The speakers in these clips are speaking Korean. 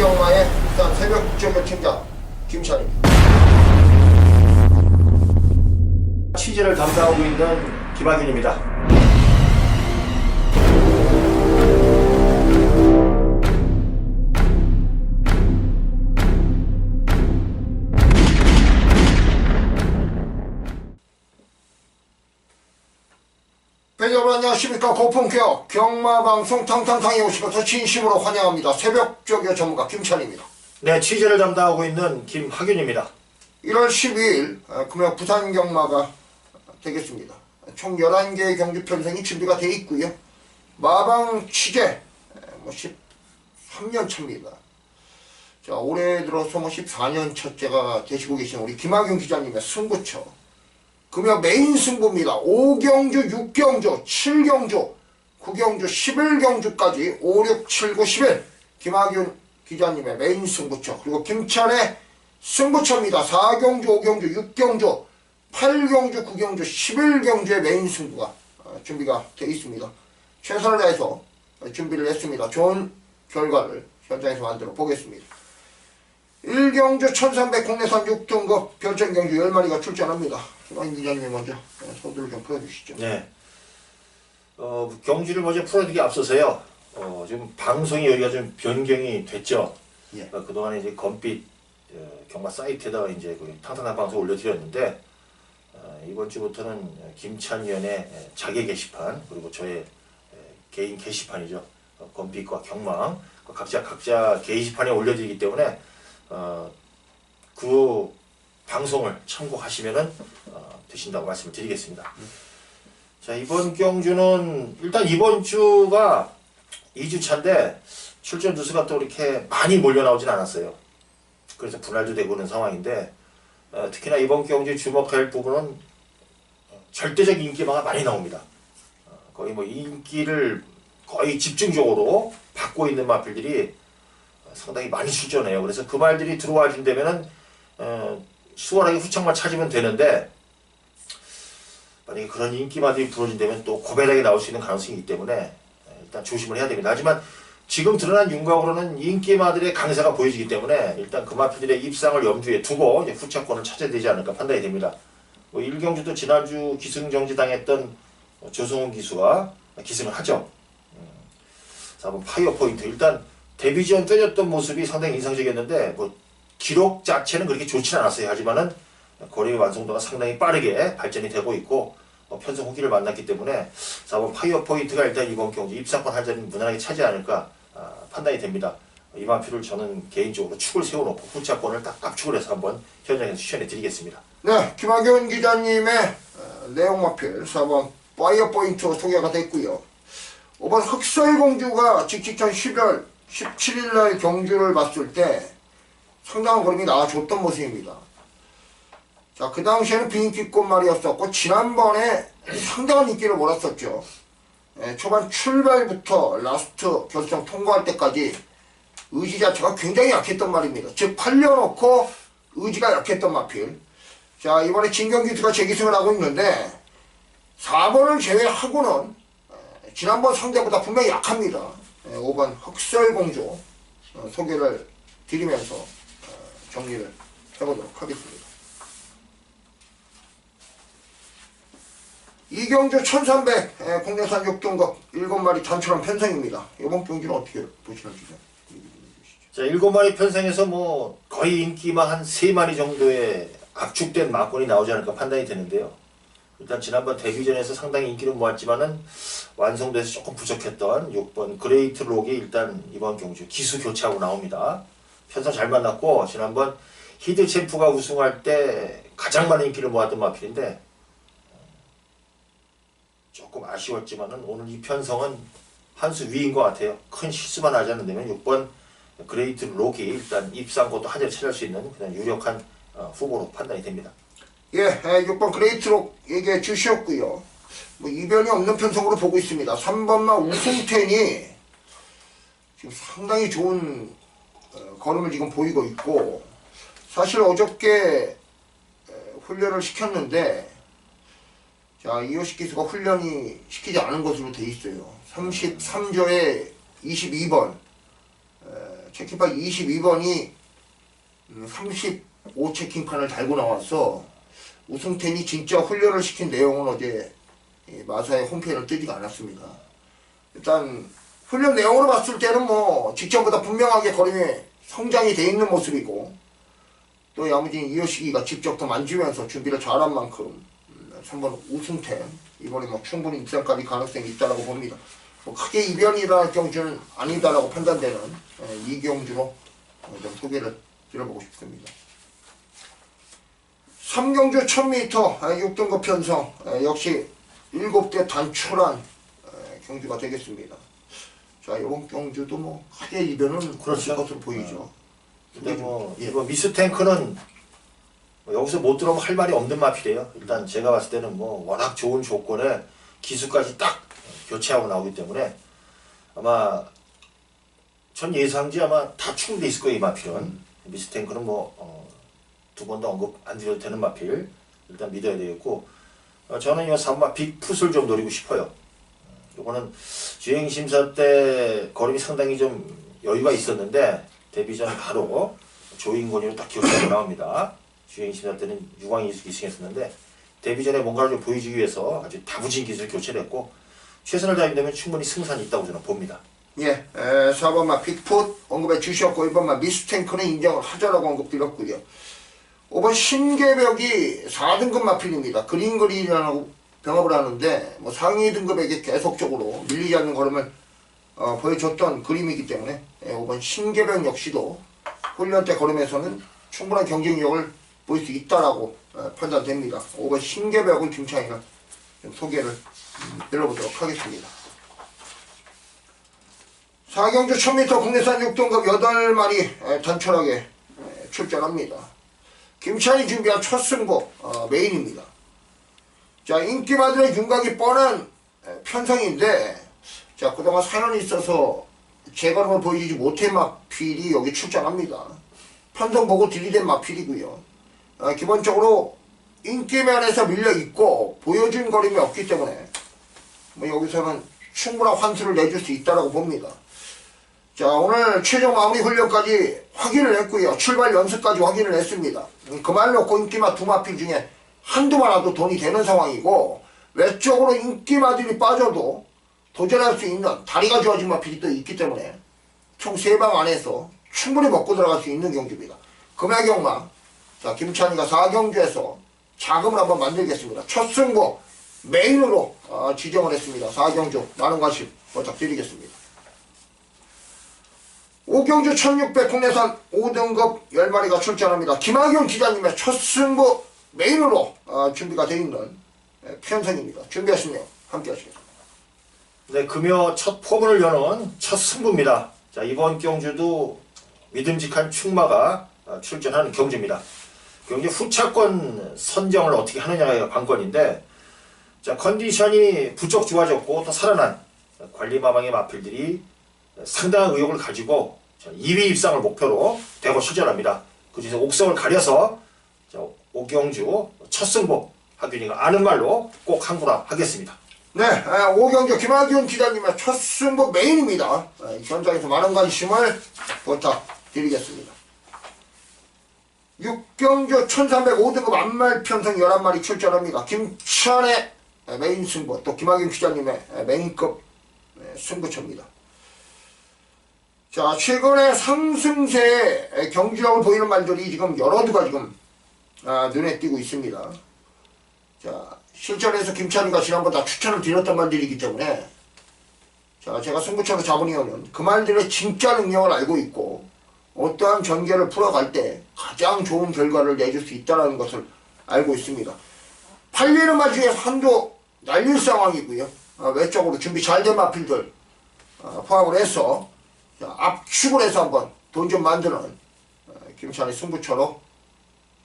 부산경마의 부산 새벽조교 팀장 김찬입니다. 취재를 담당하고 있는 김학윤입니다. 여러분 안녕하십니까 고품격 경마방송 탕탕탕에 오신 것을 진심으로 환영합니다. 새벽조교 전문가 김찬입니다. 네, 취재를 담당하고 있는 김학윤입니다. 1월 12일 어, 금요 부산 경마가 되겠습니다. 총 11개의 경주 편성이 준비가 되어 있고요. 마방 취재 에, 뭐 13년 차입니다. 자, 올해 들어서 뭐 14년 차째가 되시고 계신 우리 김학윤 기자님의 승부처. 금요 메인 승부입니다. 5경주, 6경주, 7경주, 9경주, 11경주까지 5, 6, 7, 9, 11 김학윤 기자님의 메인 승부처 그리고 김찬의 승부처입니다. 4경주, 5경주, 6경주, 8경주, 9경주, 11경주의 메인 승부가 어, 준비가 되어 있습니다. 최선을 다해서 어, 준비를 했습니다. 좋은 결과를 현장에서 만들어 보겠습니다. 1경주 1300 국내산 6등급 별정경주 10마리가 출전합니다. 김학인 기자님이 먼저 어, 소두를 좀 풀어주시죠. 네. 어, 경주를 먼저 풀어드리기 앞서서요. 어, 지금 방송이 여기가 좀 변경이 됐죠. 예. 어, 그동안에 이제 검빛 어, 경마 사이트에다가 이제 그 탕탕한 방송 올려드렸는데 어, 이번 주부터는 김찬 위원의 자개 게시판 그리고 저의 에, 개인 게시판이죠. 어, 검빛과 경망 그 각자 각자 게시판에 올려드리기 때문에 어, 그 방송을 참고하시면은 어, 되신다고 말씀을 드리겠습니다. 자 이번 경주는 일단 이번 주가 2주 차인데 출전 두수가 또 이렇게 많이 몰려 나오진 않았어요. 그래서 분할도 되고 있는 상황인데 어, 특히나 이번 경주 주목할 부분은 어, 절대적 인기마가 많이 나옵니다. 어, 거의 뭐 인기를 거의 집중적으로 받고 있는 마필들이 어, 상당히 많이 출전해요. 그래서 그 말들이 들어와 준다면은 어, 수월하게 후창만 찾으면 되는데 만약에 그런 인기마들이 불어진다면 또 고배락이 나올 수 있는 가능성이 있기 때문에 에, 일단 조심을 해야 됩니다. 하지만 지금 드러난 윤곽으로는 인기마들의 강세가 보여지기 때문에 일단 그 마필들의 입상을 염두에 두고 후차권을 찾아야 되지 않을까 판단이 됩니다. 뭐 일경주도 지난주 기승정지 당했던 조성훈 기수가 기승을 하죠. 음, 4번 파이어 포인트 일단 데뷔 전 떼졌던 모습이 상당히 인상적이었는데 뭐 기록 자체는 그렇게 좋지는 않았어요. 하지만은 거리 완성도가 상당히 빠르게 발전이 되고 있고 어, 편성 후기를 만났기 때문에 4번 파이어 포인트가 일단 이번 경기 입상권 할 자리는 무난하게 차지 않을까 아, 판단이 됩니다. 이마표를 저는 개인적으로 축을 세워놓고 후차권을 딱 압축을 해서 한번 현장에서 추천해 드리겠습니다. 네, 김학윤 기자님의 어, 내용 마필 4번 파이어 포인트 소개가 됐고요. 5번 흑설공주가 직직전 10월 17일 날 경주를 봤을 때 상당한 걸음이 나와줬던 모습입니다. 자, 그 당시에는 비인기꽃 말이었었고 지난번에 상당한 인기를 몰았었죠. 예, 초반 출발부터 라스트 결승 통과할 때까지 의지 자체가 굉장히 약했던 말입니다. 즉 팔려놓고 의지가 약했던 마필. 자 이번에 진경기수가 재기승을 하고 있는데 4번을 제외하고는 에, 지난번 상대보다 분명히 약합니다. 에, 5번 흑설공주 어, 소개를 드리면서 어, 정리를 해보도록 하겠습니다. 이경주 1300 에, 국내산 6등급 7마리 단처럼 편성입니다. 이번 경기는 어떻게 보시는지요? 자, 일곱 마리 편성에서 뭐 거의 인기만 한세 마리 정도의 압축된 마권이 나오지 않을까 판단이 되는데요. 일단 지난번 데뷔전에서 상당히 인기를 모았지만은 완성도에서 조금 부족했던 6번 그레이트 록이 일단 이번 경주 기수 교체하고 나옵니다. 편성 잘 만났고 지난번 히드 챔프가 우승할 때 가장 많은 인기를 모았던 마필인데 조금 아쉬웠지만 은 오늘 이 편성은 한 수 위인 것 같아요. 큰 실수만 하지 않는다면 6번 그레이트 록이 일단 입상고도 한 자리 찾을 수 있는 그냥 유력한 어, 후보로 판단이 됩니다. 예, 에, 6번 그레이트 록 얘기해 주셨고요. 뭐 이변이 없는 편성으로 보고 있습니다. 3번만 우승텐이 지금 상당히 좋은 어, 걸음을 지금 보이고 있고 사실 어저께 에, 훈련을 시켰는데 자 이호식 기수가 훈련이 시키지 않은 것으로 돼 있어요. 33조에 22번 체킹파 22번이 35 체킹판을 달고 나와서 우승텐이 진짜 훈련을 시킨 내용은 어제 이 마사의 홈페이지를 뜨지가 않았습니다. 일단 훈련 내용으로 봤을 때는 뭐 직전보다 분명하게 걸음이 성장이 돼 있는 모습이고 또 야무진 이효식이가 직접 더 만지면서 준비를 잘한 만큼 음, 3번 우승템 이번에 뭐 충분히 입상까지 가능성이 있다라고 봅니다. 뭐 크게 이변이 일어날 경주는 아니다라고 판단되는 예, 이 경주로 어, 좀 소개를 드려보고 싶습니다. 3경주 1000m 6등급 편성 예, 역시 7대 단출한 예, 경주가 되겠습니다. 자 이번 경주도 뭐 크게 이변은 그렇죠. 것으로 보이죠. 근데 뭐 예. 이거 미스 탱크는 뭐 여기서 못 들어오면 할 말이 없는 마필이에요. 일단 제가 봤을 때는 뭐 워낙 좋은 조건에 기수까지 딱 교체하고 나오기 때문에 아마 전 예상지 아마 다 충분히 있을 거예요 이 마필은 미스 탱크는 뭐두 번도 언급 안 드려도 되는 마필 일단 믿어야 되겠고 어, 저는 이 3마 빅풋을 좀 노리고 싶어요. 요거는 주행 심사 때 걸음이 상당히 좀 여유가 있었는데 데뷔 전 바로 조인권이로 딱 기억하고 나옵니다. 주행 심사 때는 유광이 이승했었는데 데뷔 전에 뭔가를 좀 보여주기 위해서 아주 다부진 기술 교체를 했고 최선을 다하게 되면 충분히 승산이 있다고 저는 봅니다. 예, 에, 4번마 빅풋 언급해 주셨고 1번마 미스탱크는 인정을 하자라고 언급드렸고요. 5번 신계벽이 4등급 마필입니다. 그린 그린이라고 병합을 하는데 뭐 상위 등급에게 계속적으로 밀리지 않는 걸음을 어, 보여줬던 그림이기 때문에 예, 5번 신계벽 역시도 훈련 때 걸음에서는 충분한 경쟁력을 보일 수 있다라고 어, 판단됩니다. 5번 신계벽을 김창희가 좀 소개를 음, 들어보도록 하겠습니다. 4경주 1000m 국내산 6등급 8마리 단촐하게 에, 출전합니다. 김찬이 준비한 첫 승부 어, 메인입니다. 자 인기마들의 윤곽이 뻔한 에, 편성인데 자 그동안 사연이 있어서 제걸음을 보여주지 못한 마필이 여기 출전합니다. 편성 보고 들이댄 마필이고요. 어, 기본적으로 인기면에서 밀려 있고 보여준 거림이 없기 때문에 뭐 여기서는 충분한 환수를 내줄 수 있다고 봅니다. 자 오늘 최종 마무리 훈련까지 확인을 했고요. 출발 연습까지 확인을 했습니다. 음, 그말 놓고 인기마 두 마필 중에 한두 마라도 돈이 되는 상황이고 외적으로 인기마들이 빠져도 도전할 수 있는 다리가 좋아진 마필이 또 있기 때문에 총 세 방 안에서 충분히 먹고 들어갈 수 있는 경주입니다. 금야경마 자 김찬이가 4경주에서 자금을 한번 만들겠습니다. 첫 승부 메인으로 어, 지정을 했습니다. 4경주 많은 관심 부탁드리겠습니다. 5경주 1600 국내산 5등급 10마리가 출전합니다. 김학용 기자님의 첫 승부 메인으로 어, 준비가 되어 있는 예, 편성입니다. 준비하시네요. 함께 하시겠습니다. 네, 금요 첫 포문을 여는 첫 승부입니다. 자, 이번 경주도 믿음직한 충마가 어, 출전하는 경주입니다. 경주 후차권 선정을 어떻게 하느냐가 관건인데, 자, 컨디션이 부쩍 좋아졌고 또 살아난 관리마방의 마필들이 상당한 의욕을 가지고 자, 2위 입상을 목표로 대거 출전합니다. 그중에서 옥성을 가려서 자, 오경주 첫 승부 하균이가 아는 말로 꼭 항구라 하겠습니다. 네, 에, 오경주 김학용 기자님의 첫 승부 메인입니다. 에, 현장에서 많은 관심을 부탁드리겠습니다. 6경주 1305등급 안말 편성 11마리 출전합니다. 김찬의 에, 메인 승부, 또 김학용 기자님의 에, 메인급 에, 승부처입니다. 자, 최근에 상승세의 에, 경주력을 보이는 말들이 지금 여러 두가 지금 아, 눈에 띄고 있습니다. 자, 실전에서 김찬이가 지난번 다 추천을 드렸던 말들이기 때문에 자, 제가 승부처로 잡은 이유는 그 말들의 진짜 능력을 알고 있고 어떠한 전개를 풀어갈 때 가장 좋은 결과를 내줄 수 있다는 것을 알고 있습니다. 팔리는 말 중에서 한도 날릴 상황이고요. 아, 외적으로 준비 잘 된 마필들 아, 포함을 해서 자, 압축을 해서 한번 돈 좀 만드는 아, 김찬의 승부처로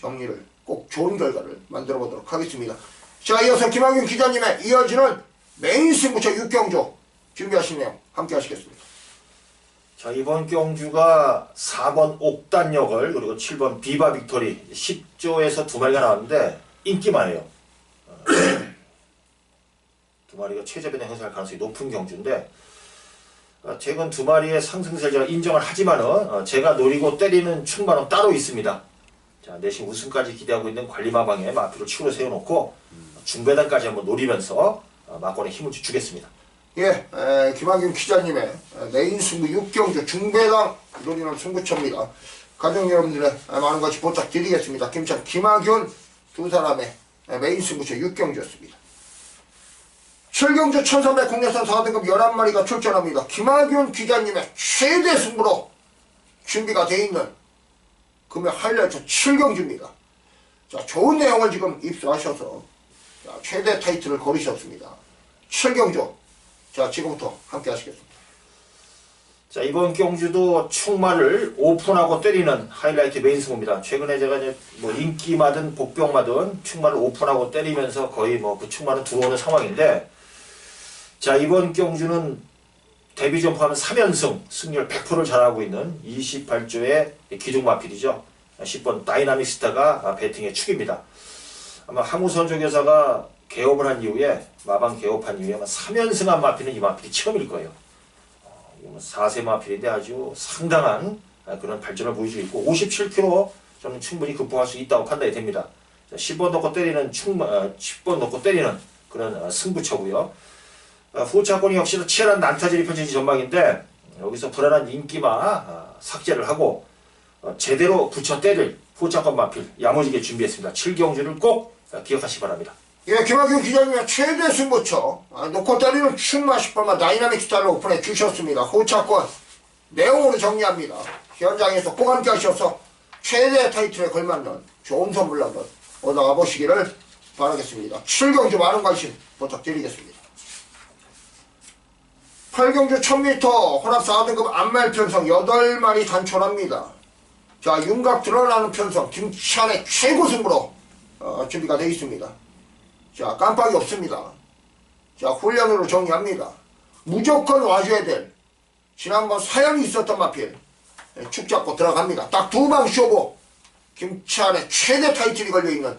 정리를 꼭 좋은 결과를 만들어 보도록 하겠습니다. 자, 이어서 김학윤 기자님의 이어지는 메인 승부처 6경주 준비하시네요. 함께 하시겠습니다. 자 이번 경주가 4번 옥단역을 그리고 7번 비바 빅토리 10조에서 두 마리가 나왔는데 인기만해요. 어, 두 마리가 최저 변형 행사할 가능성이 높은 경주인데 어, 최근 두 마리의 상승세를 제가 인정을 하지만은 어, 제가 노리고 때리는 충마는 따로 있습니다. 자, 내심 우승까지 기대하고 있는 관리마방에 마피를 치고 세워놓고 중배단까지 한번 노리면서 어, 마권에 힘을 주겠습니다. 예, 에, 김학윤 기자님의 에, 메인 승부 6경주 중배당 노리는 승부처입니다. 가족 여러분들의 에, 많은 것이 부탁드리겠습니다. 김찬, 김학윤 두 사람의 에, 메인 승부처 6경주였습니다. 7경주 1300 국내선 4등급 11마리가 출전합니다. 김학윤 기자님의 최대 승부로 준비가 돼 있는 금요 하이라이트 7경주입니다. 자, 좋은 내용을 지금 입수하셔서 자, 최대 타이틀을 거르셨습니다. 7경주 자, 지금부터 함께 하시겠습니다. 자 이번 경주도 충마를 오픈하고 때리는 하이라이트 메인 승부입니다. 최근에 제가 이제 뭐 인기마든 복병마든 충마를 오픈하고 때리면서 거의 뭐 그 충마는 들어오는 상황인데 자 이번 경주는 데뷔 점프하면 3연승 승률 100%를 잘하고 있는 28조의 기둥마필이죠. 10번 다이나믹스타가 배팅의 축입니다. 아마 항우선 조교사가 개업을 한 이후에 마방 개업한 이후에 아마 3연승한 마필은 이 마필이 처음일 거예요. 4세 마필인데 아주 상당한 아, 그런 발전을 보여주고 있고 57kg 저는 충분히 극복할 수 있다고 판단이 됩니다. 자, 10번 넣고 때리는 어, 10번 넣고 때리는 그런 어, 승부처고요. 어, 후차권이 역시도 치열한 난타질이 펼쳐진 전망인데 여기서 불안한 인기마 아, 삭제를 하고 어, 제대로 붙여 때릴 후차권 마필 야무지게 준비했습니다. 7경주를 꼭 어, 기억하시기 바랍니다. 예, 김학윤 기자님의 최대 승부처 아, 놓고 때리는 충마 10번만 다이나믹 스타를 오픈해 주셨습니다. 호차권 내용으로 정리합니다. 현장에서 꼭 함께 하셔서 최대 타이틀에 걸맞는 좋은 선물 한번 얻어가 보시기를 바라겠습니다. 7경주 많은 관심 부탁드리겠습니다. 8경주 1000m 혼합 4등급 안말 편성 8마리 단촐합니다. 자, 윤곽 드러나는 편성 김찬의 최고 승부로 어, 준비가 되어 있습니다. 자, 깜빡이 없습니다. 자, 훈련으로 정리합니다. 무조건 와줘야 될, 지난번 사연이 있었던 마필, 예, 축 잡고 들어갑니다. 딱 두 방 쇼고, 김찬의 최대 타이틀이 걸려있는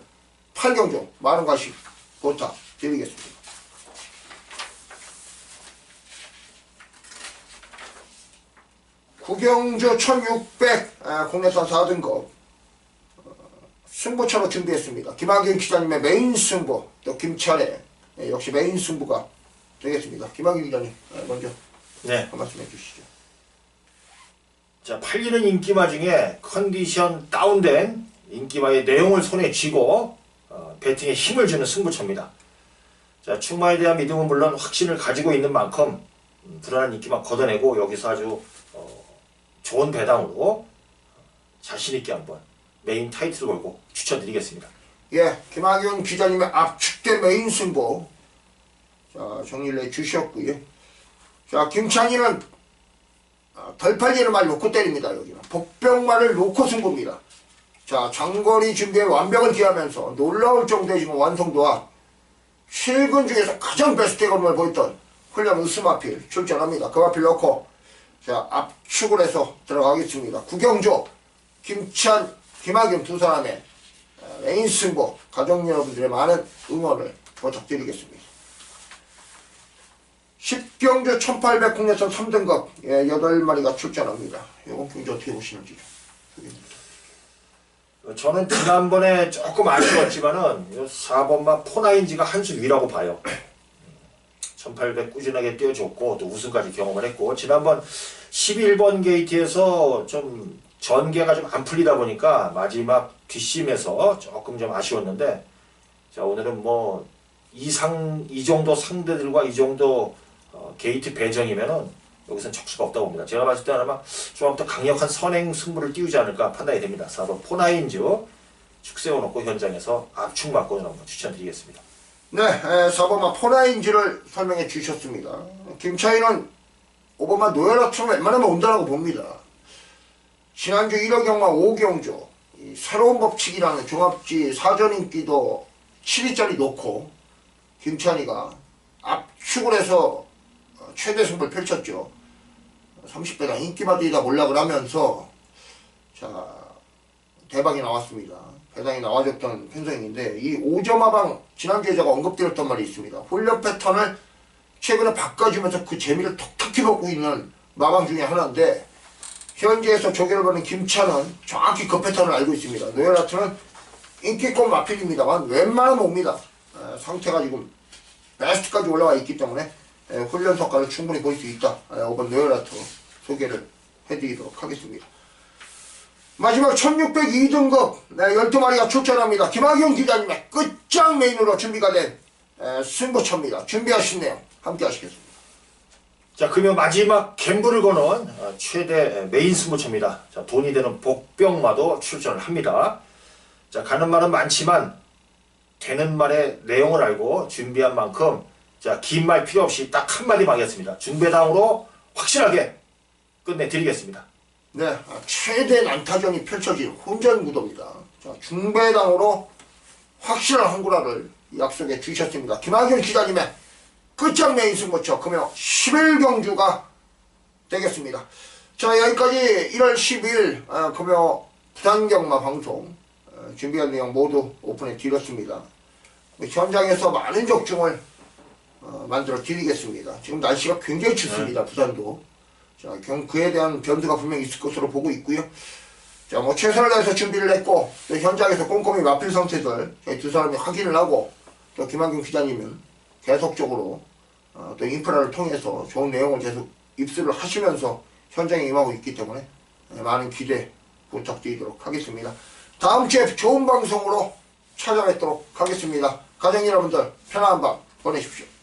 8경주, 많은 관심 부탁드리겠습니다. 구경주 1600, 아, 국내선 4등급, 승부처로 준비했습니다. 김학인 기자님의 메인 승부, 또 김찬의 예, 역시 메인 승부가 되겠습니다. 김학인 기자님 예, 먼저 네. 한 말씀 해주시죠. 자, 팔리는 인기마 중에 컨디션 다운된 인기마의 내용을 손에 쥐고 어, 배팅에 힘을 주는 승부처입니다. 자, 충마에 대한 믿음은 물론 확신을 가지고 있는 만큼 음, 불안한 인기만 걷어내고 여기서 아주 어, 좋은 배당으로 자신 있게 한번 메인 타이틀을 걸고 추천드리겠습니다. 예, 김학윤 기자님의 압축된 메인 승부 자 정리를 해주셨고요. 자 김찬이는 아, 덜 팔리는 말 놓고 때립니다. 여기는 복병말을 놓고 승부입니다. 자 장거리 준비에 완벽을 기하면서 놀라울 정도의 지금 완성도와 최근 중에서 가장 베스트 걸음을 보였던 훈련 우스마필 출전합니다. 그 마필 넣고 자 압축을 해서 들어가겠습니다. 구경조 김찬 김학윤 두 사람의 어, 메인 승부 가족 여러분들의 많은 응원을 부탁드리겠습니다. 10경주 1800 국내선 3등급 예, 8마리가 출전합니다. 이건 경주 어떻게 보시는지 어, 저는 지난번에 조금 아쉬웠지만은 4번만 포나인지가 한 수 위라고 봐요. 1800 꾸준하게 뛰어줬고 또 우승까지 경험을 했고 지난번 11번 게이트에서 좀 전개가 좀 안 풀리다 보니까 마지막 뒷심에서 조금 좀 아쉬웠는데 자 오늘은 뭐 이상 이 정도 상대들과 이 정도 어, 게이트 배정이면은 여기선 척수가 없다고 봅니다. 제가 봤을 때는 아마 좀더 강력한 선행 승부를 띄우지 않을까 판단이 됩니다. 4번 포나인즈 축 세워놓고 현장에서 압축 맞고 한번 추천드리겠습니다. 네, 에, 4번만 포나인지를 설명해 주셨습니다. 김차이는 5번만 노열아처럼 웬만하면 온다라고 봅니다. 지난주 1호 경마 5경주 이 새로운 법칙이라는 종합지 사전 인기도 7위짜리 놓고 김찬이가 압축을 해서 어, 최대 승부를 펼쳤죠. 30배당 인기마들이다 몰락을 하면서 자 대박이 나왔습니다. 배당이 나와줬던 편성인데 이 5점 하방 지난주에 제가 언급드렸던 말이 있습니다. 훈련 패턴을 최근에 바꿔주면서 그 재미를 톡톡히 먹고 있는 마방 중에 하나인데 현지에서 조개를 보는 김찬은 정확히 그 패턴을 알고 있습니다. 노열아트는 인기권 마필입니다만 웬만하면 옵니다. 에, 상태가 지금 베스트까지 올라와 있기 때문에 에, 훈련 성과를 충분히 볼 수 있다. 에, 이번 노열아트 소개를 해드리도록 하겠습니다. 마지막 1602등급 네, 12마리가 출전합니다. 김학용 기자님의 끝장 메인으로 준비가 된 에, 승부처입니다. 준비하신 내용 함께 하시겠습니다. 자, 그러면 마지막 갬블을 거는 어, 최대 메인 승부처입니다. 자, 돈이 되는 복병마도 출전을 합니다. 자, 가는 말은 많지만 되는 말의 내용을 알고 준비한 만큼 자, 긴 말 필요 없이 딱 한마디만 하겠습니다. 준비당으로 확실하게 끝내드리겠습니다. 네, 아, 최대 난타전이 펼쳐질 혼전 구도입니다. 자, 중배당으로 확실한 한구라를 약속해 주셨습니다. 김학용 기자님의 끝장 메인 승부처 금요 11경주가 되겠습니다. 자, 여기까지 1월 10일 아, 금요 부산경마 방송 어, 준비한 내용 모두 오픈해 드렸습니다. 현장에서 많은 적중을 어, 만들어 드리겠습니다. 지금 날씨가 굉장히 춥습니다. 부산도. 자, 경, 그에 대한 변두가 분명히 있을 것으로 보고 있고요. 자, 뭐 최선을 다해서 준비를 했고 또 현장에서 꼼꼼히 마필 상태들 저희 두 사람이 확인을 하고 또 김한경 기자님은 계속적으로 어, 또 인프라를 통해서 좋은 내용을 계속 입수를 하시면서 현장에 임하고 있기 때문에 예, 많은 기대 부탁드리도록 하겠습니다. 다음 주에 좋은 방송으로 찾아뵙도록 하겠습니다. 가정 여러분들 편안한 밤 보내십시오.